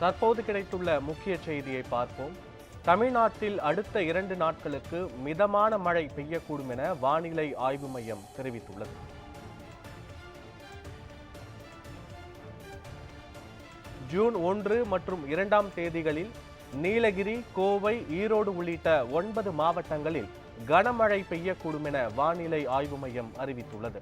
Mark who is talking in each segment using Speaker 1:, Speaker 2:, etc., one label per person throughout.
Speaker 1: தற்போது கிடைத்துள்ள முக்கிய செய்தியை பார்ப்போம். தமிழ்நாட்டில் அடுத்த இரண்டு நாட்களுக்கு மிதமான மழை பெய்யக்கூடும் என வானிலை ஆய்வு மையம் தெரிவித்துள்ளது. ஜூன் ஒன்று மற்றும் இரண்டாம் தேதிகளில் நீலகிரி கோவை ஈரோடு உள்ளிட்ட ஒன்பது மாவட்டங்களில் கனமழை பெய்யக்கூடும் என வானிலை ஆய்வு மையம் அறிவித்துள்ளது.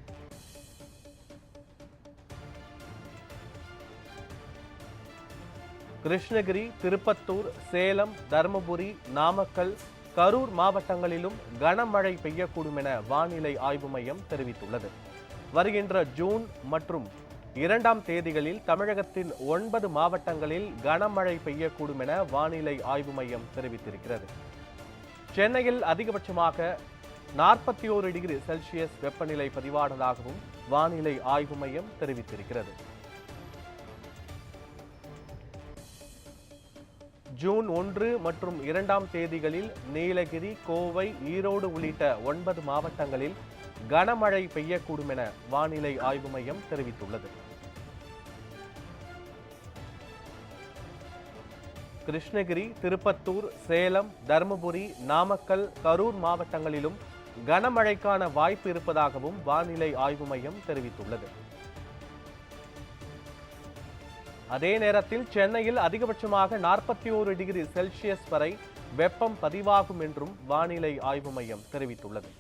Speaker 1: கிருஷ்ணகிரி திருப்பத்தூர் சேலம் தருமபுரி நாமக்கல் கரூர் மாவட்டங்களிலும் கனமழை பெய்யக்கூடும் என வானிலை ஆய்வு மையம் தெரிவித்துள்ளது. வருகின்ற ஜூன் மற்றும் இரண்டாம் தேதிகளில் தமிழகத்தின் ஒன்பது மாவட்டங்களில் கனமழை பெய்யக்கூடும் என வானிலை ஆய்வு மையம் தெரிவித்திருக்கிறது. சென்னையில் அதிகபட்சமாக நாற்பத்தி ஓரு டிகிரி செல்சியஸ் வெப்பநிலை பதிவானதாகவும் வானிலை ஆய்வு மையம் தெரிவித்திருக்கிறது. ஜூன் ஒன்று மற்றும் இரண்டாம் தேதிகளில் நீலகிரி கோவை ஈரோடு உள்ளிட்ட ஒன்பது மாவட்டங்களில் கனமழை பெய்யக்கூடும் என வானிலை ஆய்வு மையம் தெரிவித்துள்ளது. கிருஷ்ணகிரி திருப்பத்தூர் சேலம் தருமபுரி நாமக்கல் கரூர் மாவட்டங்களிலும் கனமழைக்கான வாய்ப்பு இருப்பதாகவும் வானிலை ஆய்வு மையம் தெரிவித்துள்ளது. அதே நேரத்தில் சென்னையில் அதிகபட்சமாக நாற்பத்தி ஓரு டிகிரி செல்சியஸ் வரை வெப்பம் பதிவாகும் என்றும் வானிலை ஆய்வு மையம் தெரிவித்துள்ளது.